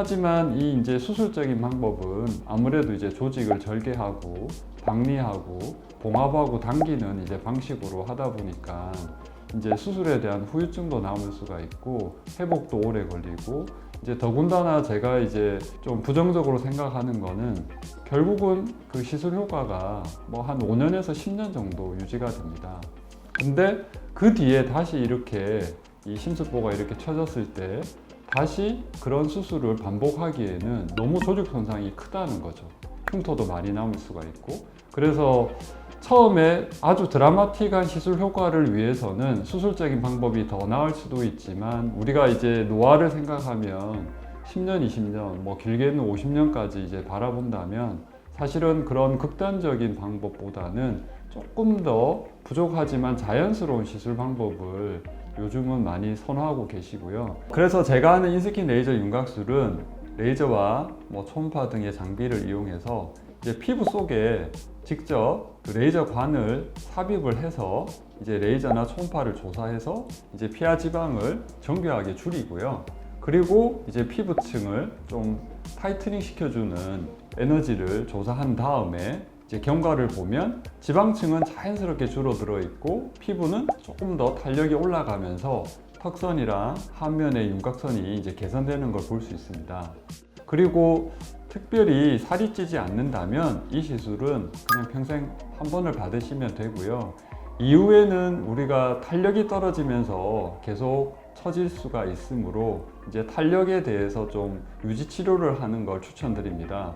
하지만 이 이제 수술적인 방법은 아무래도 이제 조직을 절개하고 박리하고 봉합하고 당기는 이제 방식으로 하다 보니까 이제 수술에 대한 후유증도 남을 수가 있고 회복도 오래 걸리고 이제 더군다나 제가 이제 좀 부정적으로 생각하는 거는 결국은 그 시술 효과가 뭐 한 5년에서 10년 정도 유지가 됩니다. 근데 그 뒤에 다시 이렇게 이 심술보가 이렇게 쳐졌을 때 다시 그런 수술을 반복하기에는 너무 조직 손상이 크다는 거죠. 흉터도 많이 남을 수가 있고 그래서 처음에 아주 드라마틱한 시술 효과를 위해서는 수술적인 방법이 더 나을 수도 있지만 우리가 이제 노화를 생각하면 10년, 20년, 뭐 길게는 50년까지 이제 바라본다면 사실은 그런 극단적인 방법보다는 조금 더 부족하지만 자연스러운 시술 방법을 요즘은 많이 선호하고 계시고요. 그래서 제가 하는 인스킨 레이저 윤곽술은 레이저와 뭐 초음파 등의 장비를 이용해서 이제 피부 속에 직접 그 레이저 관을 삽입을 해서 이제 레이저나 초음파를 조사해서 이제 피하 지방을 정교하게 줄이고요. 그리고 이제 피부층을 좀 타이트닝 시켜주는 에너지를 조사한 다음에 이제 경과를 보면 지방층은 자연스럽게 줄어들어 있고 피부는 조금 더 탄력이 올라가면서 턱선이랑 하면의 윤곽선이 이제 개선되는 걸 볼 수 있습니다. 그리고 특별히 살이 찌지 않는다면 이 시술은 그냥 평생 한 번을 받으시면 되고요. 이후에는 우리가 탄력이 떨어지면서 계속 처질 수가 있으므로 이제 탄력에 대해서 좀 유지 치료를 하는 걸 추천드립니다.